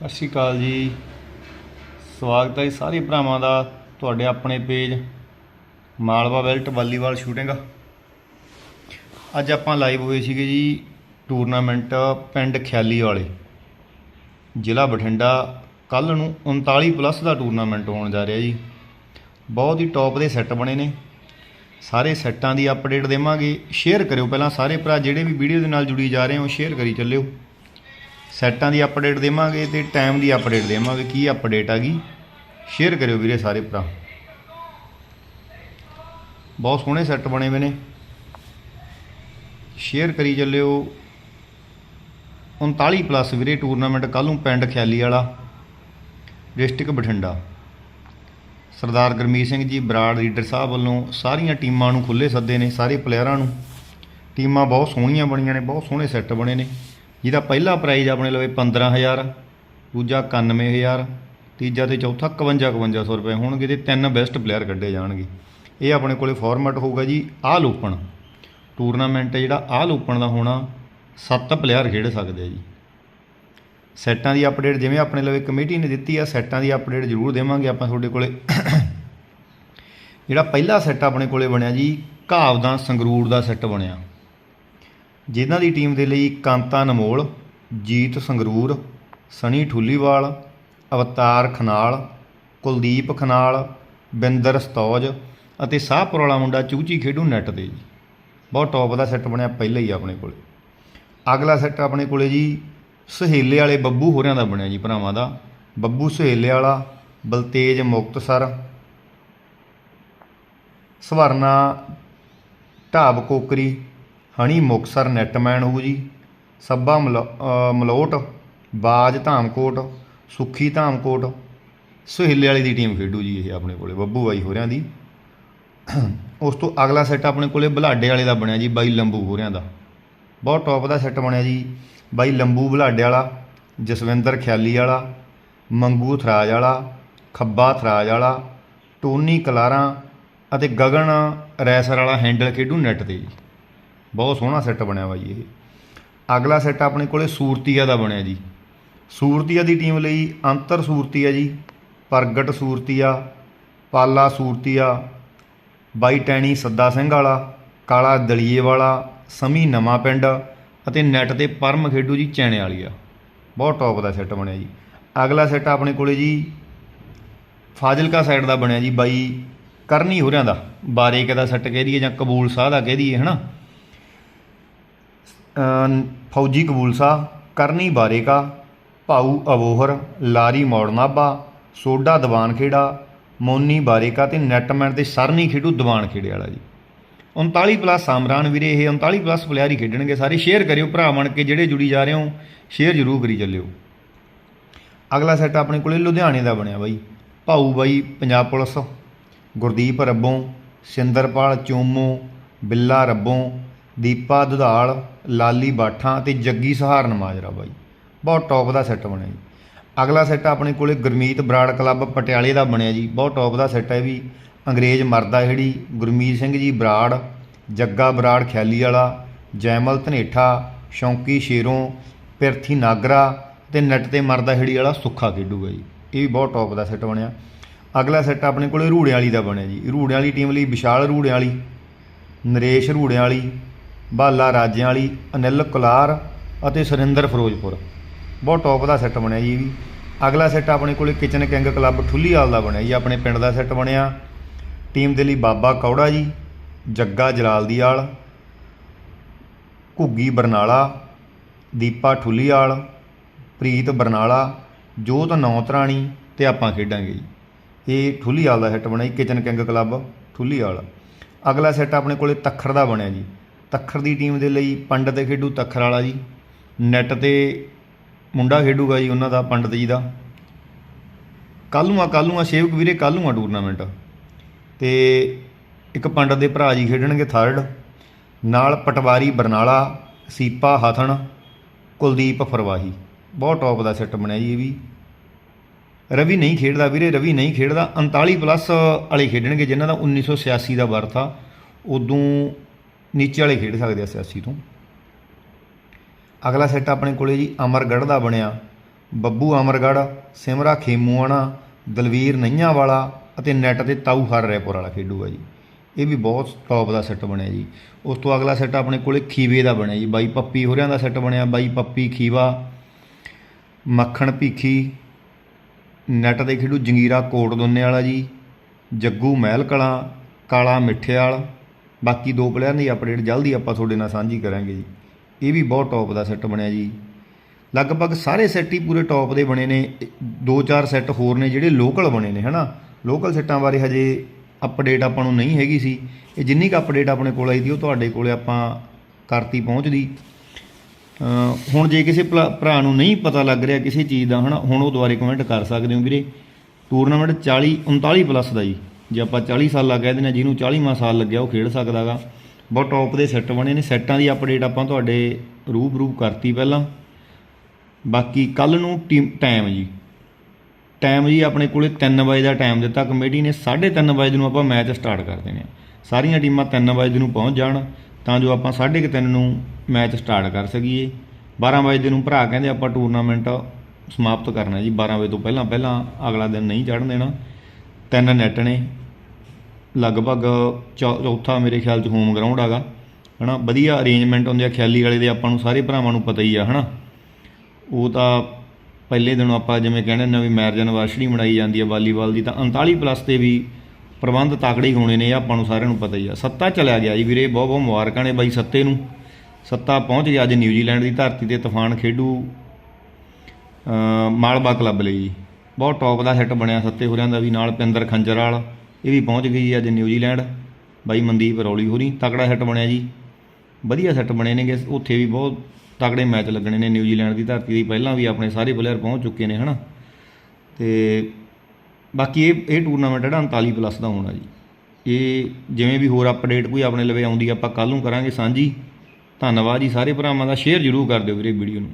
ਸਤਿ ਸ਼੍ਰੀ ਅਕਾਲ ਜੀ। ਸਵਾਗਤ ਹੈ ਜੀ ਸਾਰੇ ਭਰਾਵਾਂ ਦਾ ਤੁਹਾਡੇ ਆਪਣੇ page Malwa belt volleyball shooting. ਅੱਜ ਆਪਾਂ ਲਾਈਵ ਹੋਏ ਸੀਗੇ ਜੀ ਟੂਰਨਾਮੈਂਟ ਪਿੰਡ ਖਿਆਲੀ ਵਾਲੇ। ਜ਼ਿਲ੍ਹਾ ਬਠਿੰਡਾ। ਕੱਲ ਨੂੰ 39 ਪਲੱਸ ਦਾ ਟੂਰਨਾਮੈਂਟ ਹੋਣ ਜਾ ਰਿਹਾ ਜੀ। ਬਹੁਤ ਹੀ ਟੌਪ ਦੇ ਸੈੱਟ ਬਣੇ ਨੇ। ਸਾਰੇ ਸੈੱਟਾਂ ਦੀ ਅਪਡੇਟ ਦੇਵਾਂਗੇ। ਸ਼ੇਅਰ ਕਰਿਓ ਪਹਿਲਾਂ ਸਾਰੇ ਭਰਾ, ਜਿਹੜੇ ਵੀ ਵੀਡੀਓ ਦੇ ਨਾਲ ਜੁੜੀ ਜਾ ਰਹੇ ਹੋ ਸ਼ੇਅਰ ਕਰੀ ਚੱਲਿਓ। ਸੈੱਟਾਂ ਦੀ ਅਪਡੇਟ ਦੇਵਾਂਗੇ ਤੇ ਟਾਈਮ ਦੀ ਅਪਡੇਟ ਦੇਵਾਂਗੇ, ਕੀ ਅਪਡੇਟ ਆ ਗਈ? ਸ਼ੇਅਰ ਕਰਿਓ ਵੀਰੇ ਸਾਰੇ ਭਰਾ। ਬਹੁਤ ਸੋਹਣੇ ਸੈੱਟ ਬਣੇ ਹੋਏ ਨੇ। ਸ਼ੇਅਰ ਕਰੀ ਚੱਲਿਓ। 39 ਪਲੱਸ ਵੀਰੇ ਟੂਰਨਾਮੈਂਟ ਕੱਲ੍ਹ ਨੂੰ ਪਿੰਡ ਖਿਆਲੀ ਵਾਲਾ ਡਿਸਟ੍ਰਿਕਟ ਬਠਿੰਡਾ। ਸਰਦਾਰ ਗੁਰਮੀਤ ਸਿੰਘ ਜੀ, ਬਰਾੜ ਲੀਡਰ ਸਾਹਿਬ ਵੱਲੋਂ ਸਾਰੀਆਂ ਟੀਮਾਂ ਨੂੰ ਖੁੱਲੇ ਸੱਦੇ ਨੇ, ਸਾਰੇ ਪਲੇਅਰਾਂ ਨੂੰ। ਟੀਮਾਂ ਬਹੁਤ ਸੋਹਣੀਆਂ ਬਣੀਆਂ ਨੇ, ਬਹੁਤ ਸੋਹਣੇ ਸੈੱਟ ਬਣੇ ਨੇ। ਜਿਹਦਾ ਪਹਿਲਾ ਪ੍ਰਾਈਜ਼ ਆਪਣੇ ਲਵੇ 15000 ਦੂਜਾ 91000 ਤੀਜਾ ਤੇ ਚੌਥਾ 51 5100 ਰੁਪਏ ਹੋਣਗੇ ਤੇ ਤਿੰਨ ਬੈਸਟ ਪਲੇਅਰ ਕੱਢੇ ਜਾਣਗੇ। ਇਹ ਆਪਣੇ ਕੋਲੇ ਫਾਰਮੈਟ ਹੋਊਗਾ ਜੀ ਆਲ ਓਪਨ ਟੂਰਨਾਮੈਂਟ ਜਿਹੜਾ ਆਲ ਓਪਨ ਦਾ ਹੋਣਾ, ਸੱਤ ਪਲੇਅਰ ਖੇਡ ਸਕਦੇ ਆ ਜੀ। ਸੈੱਟਾਂ ਦੀ ਅਪਡੇਟ ਜਿਵੇਂ ਆਪਣੇ ਲਵੇ ਕਮੇਟੀ ਨੇ ਦਿੱਤੀ ਆ, ਸੈੱਟਾਂ ਦੀ ਅਪਡੇਟ ਜ਼ਰੂਰ ਦੇਵਾਂਗੇ ਆਪਾਂ ਤੁਹਾਡੇ ਕੋਲੇ। ਜਿਹੜਾ ਪਹਿਲਾ ਸੈੱਟ ਆਪਣੇ ਕੋਲੇ ਬਣਿਆ ਜੀ ਘਾਵਦਾਂ ਸੰਗਰੂਰ ਦਾ ਸੈੱਟ ਬਣਿਆ। ਜਿਨ੍ਹਾਂ ਦੀ ਟੀਮ ਦੇ ਲਈ ਕਾਂਤਾ ਨਮੋਲ ਜੀਤ ਸੰਗਰੂਰ ਸਣੀ ਠੁੱਲੀਵਾਲ, ਅਵਤਾਰ ਖਨਾਲ, ਕੁਲਦੀਪ ਖਨਾਲ, ਬਿੰਦਰ ਸਤੌਜ ਅਤੇ ਸਾਹਪੁਰ ਵਾਲਾ ਮੁੰਡਾ ਚੂਚੀ ਖੇਡੂ ਨੈਟ ਦੇ ਜੀ। ਬਹੁਤ ਟੌਪ ਦਾ ਸੈੱਟ ਬਣਿਆ ਪਹਿਲਾਂ ਹੀ ਆਪਣੇ ਕੋਲੇ। ਅਗਲਾ ਸੈੱਟ ਆਪਣੇ ਕੋਲੇ ਜੀ ਸਹੇਲੇ ਵਾਲੇ ਬੱਬੂ ਹੋਰਿਆਂ ਦਾ ਬਣਿਆ ਜੀ ਭਰਾਵਾਂ ਦਾ। ਬੱਬੂ ਸਹੇਲੇ ਵਾਲਾ, ਬਲਤੇਜ ਮੁਕਤਸਰ, ਸਵਰਨਾ, ਢਾਬ ਕੋਕਰੀ ਹਣੀ ਮੁਕਸਰ ਨੈਟਮੈਨ ਹੋਊ ਜੀ ਸੱਬਾ ਮਲੋ- ਮਲੋਟ, ਬਾਜ ਧਾਮਕੋਟ, ਸੁੱਖੀ ਧਾਮਕੋਟ, ਸੁਹਿੱਲੇ ਵਾਲੀ ਦੀ ਟੀਮ ਖੇਡੂ ਜੀ ਇਹ ਆਪਣੇ ਕੋਲੇ, ਬੱਬੂ ਬਾਈ ਹੋਰਿਆਂ ਦੀ। ਉਸ ਤੋਂ ਅਗਲਾ ਸੈੱਟ ਆਪਣੇ ਕੋਲੇ ਬਲਾਡੇ ਵਾਲੇ ਦਾ ਬਣਿਆ ਜੀ, ਬਾਈ ਲੰਬੂ ਹੋਰਿਆਂ ਦਾ। ਬਹੁਤ ਟੌਪ ਦਾ ਸੈੱਟ ਬਣਿਆ ਜੀ, ਬਾਈ ਲੰਬੂ ਬਲਾਡੇ ਵਾਲਾ, ਜਸਵਿੰਦਰ ਖਿਆਲੀ ਵਾਲਾ, ਮੰਗੂ ਥਰਾਜ ਵਾਲਾ, ਖੱਬਾ ਥਰਾਜ ਵਾਲਾ, ਟੋਨੀ ਕਲਾਰਾਂ ਅਤੇ ਗਗਨ ਰੈਸਰ ਵਾਲਾ ਹੈਂਡਲ ਖੇਡੂ ਨੈਟ ਤੇ ਜੀ। ਬਹੁਤ ਸੋਹਣਾ ਸੈੱਟ ਬਣਿਆ ਵਾ ਜੀ ਇਹ। ਅਗਲਾ ਸੈੱਟ ਆਪਣੇ ਕੋਲੇ ਸੂਰਤੀਆ ਦਾ ਬਣਿਆ ਜੀ। ਸੂਰਤੀਆ ਦੀ ਟੀਮ ਲਈ ਅੰਤਰ ਸੂਰਤੀਆ ਜੀ, ਪ੍ਰਗਟ ਸੂਰਤੀਆ, ਪਾਲਾ ਸੂਰਤੀਆ ਬਾਈ ਟੈਣੀ ਸੱਦਾ ਸਿੰਘ ਵਾਲਾ, ਕਾਲਾ ਦਲੀਏ ਵਾਲਾ, ਸਮੀ ਨਵਾਂ ਪਿੰਡ ਅਤੇ ਨੈਟ ਤੇ ਪਰਮ ਖੇਡੂ ਜੀ ਚੈਣੇ ਵਾਲੀਆ ਬਹੁਤ ਟੌਪ ਦਾ ਸੈੱਟ ਬਣਿਆ ਜੀ। ਅਗਲਾ ਸੈੱਟ ਆਪਣੇ ਕੋਲੇ ਜੀ ਫਾਜ਼ਿਲਕਾ ਸਾਈਡ ਦਾ ਬਣਿਆ ਜੀ ਬਾਈ ਕਰਨੀ ਹੋਰਿਆਂ ਦਾ। ਬਾਰੇਕ ਦਾ ਸੈੱਟ ਕਹਿ ਦਈਏ ਜਾਂ ਕਬੂਲ ਸਾਹ ਦਾ ਕਹਿ ਦਈਏ, ਹਨਾ? ਅਮ ਫੌਜੀ ਕਬੂਲ ਸਾਹ ਕਰਨੀ ਬਾਰੇਕਾ, ਭਾਊ ਅਬੋਹਰ ਲਾਰੀ ਮੌੜ ਨਾਭਾ ਸੋਡਾ ਦੀਵਾਨ ਖੇੜਾ ਮੋਨੀ ਬਾਰੇਕਾ ਤੇ ਨੈਟਮੈਨ ਤੇ ਸਰਨੀ ਖੇਡੂ ਦੀਵਾਨ ਖੇੜੇ ਵਾਲਾ ਜੀ। 39 ਪਲੱਸ ਸਾਮਰਾਨ ਵੀਰੇ, ਇਹ 39 ਪਲੱਸ ਪਲੇਅਰ ਖੇਡਣਗੇ ਸਾਰੇ। ਸ਼ੇਅਰ ਕਰਿਓ ਭਰਾ ਬਣ ਕੇ, ਜਿਹੜੇ ਜੁੜੀ ਜਾ ਰਹੇ ਹੋ, ਸ਼ੇਅਰ ਜ਼ਰੂਰ ਕਰੀ ਚੱਲਿਓ। ਅਗਲਾ ਸੈੱਟ ਆਪਣੇ ਕੋਲੇ ਲੁਧਿਆਣੇ ਦਾ ਬਣਿਆ ਬਾਈ। ਭਾਊ ਬਾਈ, ਪੰਜਾਬ ਪੁਲਿਸ। ਗੁਰਦੀਪ ਰੱਬੋਂ, ਸਿੰਦਰਪਾਲ ਚੋਮੋ, ਬਿੱਲਾ ਰੱਬੋਂ ਦੀਪਾ, ਦੁਧਾਲ, ਲਾਲੀ ਬਾਠਾਂ ਤੇ ਜੱਗੀ ਸਹਾਰਨ ਮਾਜਰਾ ਬਾਈ। ਬਹੁਤ ਟੌਪ ਦਾ ਸੈੱਟ ਬਣਿਆ ਜੀ। ਅਗਲਾ ਸੈੱਟ ਆਪਣੇ ਕੋਲੇ ਗੁਰਮੀਤ ਬਰਾੜ ਕਲੱਬ ਪਟਿਆਲੇ ਦਾ ਬਣਿਆ ਜੀ। ਬਹੁਤ ਟੌਪ ਦਾ ਸੈੱਟ ਹੈ ਵੀ। ਅੰਗਰੇਜ਼ ਮਰਦਾ ਜਿਹੜੀ। ਗੁਰਮੀਤ ਸਿੰਘ ਜੀ ਬਰਾੜ, ਜੱਗਾ ਬਰਾੜ ਖਿਆਲੀ ਵਾਲਾ, ਜੈਮਲ ਧਨੇਠਾ, ਸ਼ੌਂਕੀ ਸ਼ੇਰੋਂ, ਪਿਰਥੀ ਨਾਗਰਾ ਤੇ ਨੱਟ ਤੇ ਮਰਦਾ ਹੇੜੀ ਵਾਲਾ ਸੁੱਖਾ ਖੇਡੂਗਾ ਜੀ। ਇਹ ਵੀ ਬਹੁਤ ਟੌਪ ਦਾ ਸੈੱਟ ਬਣਿਆ। ਅਗਲਾ ਸੈੱਟ ਆਪਣੇ ਕੋਲੇ ਰੂੜੇ ਵਾਲੀ ਦਾ ਬਣਿਆ ਜੀ। ਰੂੜਿਆਂ ਵਾਲੀ ਟੀਮ ਲਈ ਵਿਸ਼ਾਲ ਰੂੜਿਆਂ ਵਾਲੀ ਨਰੇਸ਼ ਰੂੜਿਆਂ ਵਾਲੀ ਬਾਲਾ ਰਾਜਿਆਂ ਵਾਲੀ, ਅਨਿਲ ਕੁਲਾਰ ਅਤੇ ਸੁਰਿੰਦਰ ਫਿਰੋਜ਼ਪੁਰ। ਬਹੁਤ ਟੌਪ ਦਾ ਸੈੱਟ ਬਣਿਆ ਜੀ ਇਹ ਵੀ। ਅਗਲਾ ਸੈੱਟ ਆਪਣੇ ਕੋਲੇ ਕਿਚਨ ਕਿੰਗ ਕਲੱਬ ਠੁੱਲੀਵਾਲ ਦਾ ਬਣਿਆ ਜੀ, ਆਪਣੇ ਪਿੰਡ ਦਾ ਸੈੱਟ ਬਣਿਆ। ਟੀਮ ਦੇ ਲਈ ਬਾਬਾ ਕੌੜਾ ਜੀ, ਜੱਗਾ ਜਲਾਲਦੀਵਾਲ ਘੁੱਗੀ ਬਰਨਾਲਾ, ਦੀਪਾ ਠੁੱਲੀਵਾਲ, ਪ੍ਰੀਤ ਬਰਨਾਲਾ, ਜੋਤ ਨੌਤਰਾਣੀ ਤੇ ਆਪਾਂ ਖੇਡਾਂਗੇ ਜੀ। ਇਹ ਠੁੱਲੀਵਾਲ ਦਾ ਸੈੱਟ ਬਣਿਆ ਜੀ ਕਿਚਨ ਕਿੰਗ ਕਲੱਬ ਠੁੱਲੀਵਾਲ। ਅਗਲਾ ਸੈੱਟ ਆਪਣੇ ਕੋਲੇ ਤੱਖਰ ਦਾ ਬਣਿਆ ਜੀ। ਤੱਖਰ ਦੀ ਟੀਮ ਦੇ ਲਈ ਪੰਡਤ ਖੇਡੂ ਤੱਖਰ ਵਾਲਾ ਜੀ। ਨੈਟ ਤੇ ਮੁੰਡਾ ਖੇਡੂਗਾ ਜੀ ਉਹਨਾਂ ਦਾ ਪੰਡਤ ਜੀ ਦਾ। ਕੱਲ੍ਹ ਨੂੰ ਆ, ਕੱਲ੍ਹ ਨੂੰ ਆ, ਸੇਵਕ ਵੀਰੇ, ਕੱਲ੍ਹ ਨੂੰ ਆ ਟੂਰਨਾਮੈਂਟ ਤੇ ਇੱਕ ਪੰਡਤ ਦੇ ਭਰਾ ਜੀ ਖੇਡਣਗੇ ਥਰਡ ਨਾਲ ਪਟਵਾਰੀ ਬਰਨਾਲਾ, ਸੀਪਾ, ਹਥਣ, ਕੁਲਦੀਪ ਫਰਵਾਹੀ। ਬਹੁਤ ਟੌਪ ਦਾ ਸੈੱਟ ਬਣਿਆ ਜੀ ਇਹ ਵੀ। ਰਵੀ ਨਹੀਂ ਖੇਡਦਾ ਵੀਰੇ, ਰਵੀ ਨਹੀਂ ਖੇਡਦਾ। 39 ਪਲੱਸ ਵਾਲੇ ਖੇਡਣਗੇ, ਜਿਨ੍ਹਾਂ ਦਾ 1986 ਦਾ ਬਰਥ ਆ। ਉਦੋਂ ਨੀਚੇ ਵਾਲੇ ਖੇਡ ਸਕਦੇ ਆ 86 ਤੋਂ। ਅਗਲਾ ਸੈੱਟ ਆਪਣੇ ਕੋਲੇ ਜੀ ਅਮਰਗੜ੍ਹ ਦਾ ਬਣਿਆ। ਬੱਬੂ ਅਮਰਗੜ੍ਹ, ਸਿਮਰਾ ਖੇਮੂਆਣਾ, ਦਲਵੀਰ ਨਈਆਂ ਵਾਲਾ ਅਤੇ ਨੈਟ ਤੇ ਤਾਊ ਹਰ ਰੈਪੁਰ ਵਾਲਾ ਖੇਡੂਗਾ ਜੀ। ਇਹ ਵੀ ਬਹੁਤ ਟੌਪ ਦਾ ਸੈੱਟ ਬਣਿਆ ਜੀ। ਉਸ ਤੋਂ ਅਗਲਾ ਸੈੱਟ ਆਪਣੇ ਕੋਲੇ ਖੀਵੇ ਦਾ ਬਣਿਆ ਜੀ। ਬਾਈ ਪੱਪੀ ਹੋਰਿਆਂ ਦਾ ਸੈੱਟ ਬਣਿਆ। ਬਾਈ ਪੱਪੀ ਖੀਵਾ, ਮੱਖਣ ਭੀਖੀ ਨੈਟ ਦੇ ਖੇਡੂ ਜੰਗੀਰਾ ਕੋਟ ਦੋਨੇ ਵਾਲਾ ਜੀ, ਜੱਗੂ ਮਹਿਲ ਕਲਾਂ, ਕਾਲਾ ਮਿੱਠੇ ਮਿੱਠੇਵਾਲ ਬਾਕੀ ਦੋ ਪਲੇਅਰਾਂ ਦੀ ਅਪਡੇਟ ਜਲਦੀ ਆਪਾਂ ਤੁਹਾਡੇ ਨਾਲ ਸਾਂਝੀ ਕਰਾਂਗੇ ਜੀ। ਇਹ ਵੀ ਬਹੁਤ ਟੌਪ ਦਾ ਸੈੱਟ ਬਣਿਆ ਜੀ। ਲਗਭਗ ਸਾਰੇ ਸੈੱਟ ਹੀ ਪੂਰੇ ਟੌਪ ਦੇ ਬਣੇ ਨੇ। ਦੋ ਚਾਰ ਸੈੱਟ ਹੋਰ ਨੇ ਜਿਹੜੇ ਲੋਕਲ ਬਣੇ ਨੇ, ਹਨਾ? ਲੋਕਲ ਸੈੱਟਾਂ ਬਾਰੇ ਹਜੇ ਅਪਡੇਟ ਆਪਾਂ ਨੂੰ ਨਹੀਂ ਹੈਗੀ ਸੀ। ਇਹ ਜਿੰਨੀ ਕੁ ਅਪਡੇਟ ਆਪਣੇ ਕੋਲ ਆਈ ਸੀ, ਉਹ ਤੁਹਾਡੇ ਕੋਲੇ ਆਪਾਂ ਕਰਤੀ ਪਹੁੰਚਦੀ ਹੁਣ ਜੇ ਕਿਸੇ ਭਲਾ- ਭਰਾ ਨੂੰ ਨਹੀਂ ਪਤਾ ਲੱਗ ਰਿਹਾ ਕਿਸੇ ਚੀਜ਼ ਦਾ, ਹਨਾ? ਹੁਣ ਉਹ ਦੁਬਾਰੇ ਕਮੈਂਟ ਕਰ ਸਕਦੇ ਹੋ ਵੀਰੇ। ਟੂਰਨਾਮੈਂਟ 40 39 ਪਲੱਸ ਦਾ ਜੀ। ਜੇ ਆਪਾਂ 40 ਸਾਲ ਕਹਿ ਦਿੰਦੇ ਹਾਂ, ਜਿਹਨੂੰ 40ਵਾਂ ਸਾਲ ਲੱਗਿਆ, ਉਹ ਖੇਡ ਸਕਦਾਗਾ। ਬਹੁਤ ਟੌਪ ਦੇ ਸੈੱਟ ਬਣੇ ਨੇ। ਸੈੱਟਾਂ ਦੀ ਅਪਡੇਟ ਆਪਾਂ ਤੁਹਾਡੇ ਰੂਪ ਰੂਪ ਕਰਤੀ ਪਹਿਲਾਂ। ਬਾਕੀ ਕੱਲ ਨੂੰ ਟੀਮ ਟਾਈਮ ਜੀ। ਟਾਈਮ ਜੀ ਆਪਣੇ ਕੋਲੇ 3 ਵਜੇ ਦਾ ਟਾਈਮ ਦਿੱਤਾ। ਕਮੇਟੀ ਨੇ 3:30 ਵਜੇ ਨੂੰ ਆਪਾਂ ਮੈਚ ਸਟਾਰਟ ਕਰ ਦੇਣੇ ਆ। ਸਾਰੀਆਂ ਟੀਮਾਂ 3 ਵਜੇ ਨੂੰ ਪਹੁੰਚ ਜਾਣ। ਤਾਂ ਜੋ ਆਪਾਂ 3:30 ਨੂੰ ਮੈਚ ਸਟਾਰਟ ਕਰ ਸਕੀਏ। 12 ਵਜੇ ਨੂੰ ਭਰਾ ਕਹਿੰਦੇ ਆਪਾਂ ਟੂਰਨਾਮੈਂਟ ਸਮਾਪਤ ਕਰਨਾ ਜੀ। 12 ਵਜੇ ਤੋਂ ਪਹਿਲਾਂ ਪਹਿਲਾਂ ਅਗਲਾ ਦਿਨ ਨਹੀਂ ਚੜ੍ਹਨ ਦੇਣਾ। ਤਿੰਨ ਨੈਟ ਨੇ। ਲਗਭਗ ਚੌ- ਚੌਥਾ ਮੇਰੇ ਖਿਆਲ 'ਚ ਹੋਮ ਗਰਾਊਂਡ ਹੈਗਾ, ਹਨਾ? ਵਧੀਆ ਅਰੇਂਜਮੈਂਟ ਹੁੰਦੇ ਆ, ਖਿਆਲੀ ਵਾਲੇ ਦੇ ਆਪਾਂ ਨੂੰ ਸਾਰੇ ਭਰਾਵਾਂ ਨੂੰ ਪਤਾ ਹੀ ਆ, ਹਨਾ? ਉਹ ਤਾਂ ਪਹਿਲੇ ਦਿਨੋਂ ਆਪਾਂ ਜਿਵੇਂ ਕਹਿੰਦੇ ਨੇ ਵੀ ਮੈਰਿਜ ਐਨਵਰਸਰੀ ਮਨਾਈ ਜਾਂਦੀ ਆ, ਵਾਲੀਬਾਲ ਦੀ, ਤਾਂ 39 ਪਲੱਸ ਤੇ ਵੀ ਪ੍ਰਬੰਧ ਤਾਕੜੇ ਹੀ ਹੋਣੇ ਨੇ ਆਪਾਂ ਨੂੰ ਸਾਰਿਆਂ ਨੂੰ ਪਤਾ ਹੀ ਆ। ਸੱਤਾ ਚਲਿਆ ਗਿਆ ਜੀ ਵੀਰੇ ਬਹੁਤ ਬਹੁਤ ਮੁਬਾਰਕਾਂ ਨੇ ਬਾਈ ਸੱਤੇ ਨੂੰ। ਸੱਤਾ ਪਹੁੰਚ ਗਿਆ ਅੱਜ ਨਿਊਜ਼ੀਲੈਂਡ ਦੀ ਧਰਤੀ ਤੇ ਤੂਫਾਨ ਖੇਡੂ ਮਾਲਵਾ ਕਲੱਬ ਲਈ। ਜੀ ਬਹੁਤ ਟੌਪ ਦਾ ਸੈੱਟ ਬਣਿਆ ਸੱਤੇ ਹੋਰਿਆਂ ਦਾ ਵੀ, ਨਾਲ ਪਿੰਦਰ ਖੰਜਰ ਵਾਲ ਇਹ ਵੀ ਪਹੁੰਚ ਗਈ ਅੱਜ ਨਿਊਜ਼ੀਲੈਂਡ। ਬਾਈ ਮਨਦੀਪ ਰੌਲੀ ਹੋਰੀ, ਤਕੜਾ ਸੈੱਟ ਬਣਿਆ ਜੀ। ਵਧੀਆ ਸੈੱਟ ਬਣੇ ਨੇਗੇ। ਉੱਥੇ ਵੀ ਬਹੁਤ ਤਕੜੇ ਮੈਚ ਲੱਗਣੇ ਨੇ ਨਿਊਜ਼ੀਲੈਂਡ ਦੀ ਧਰਤੀ ਦੀ। ਪਹਿਲਾਂ ਵੀ ਆਪਣੇ ਸਾਰੇ ਪਲੇਅਰ ਪਹੁੰਚ ਚੁੱਕੇ ਨੇ, ਹਨਾ। ਤੇ ਬਾਕੀ ਇਹ ਇਹ ਟੂਰਨਾਮੈਂਟ ਜਿਹੜਾ 39 ਪਲੱਸ ਦਾ ਹੋਣਾ ਜੀ। ਇਹ ਜਿਵੇਂ ਵੀ ਹੋਰ ਅਪਡੇਟ ਕੋਈ ਆਪਣੇ ਲਵੇ ਆਉਂਦੀ, ਆਪਾਂ ਕੱਲ ਨੂੰ ਕਰਾਂਗੇ ਸਾਂਝੀ। ਧੰਨਵਾਦ ਜੀ ਸਾਰੇ ਭਰਾਵਾਂ ਦਾ। ਸ਼ੇਅਰ ਜ਼ਰੂਰ ਕਰ ਦਿਓ ਵੀਰੇ ਵੀਡੀਓ ਨੂੰ।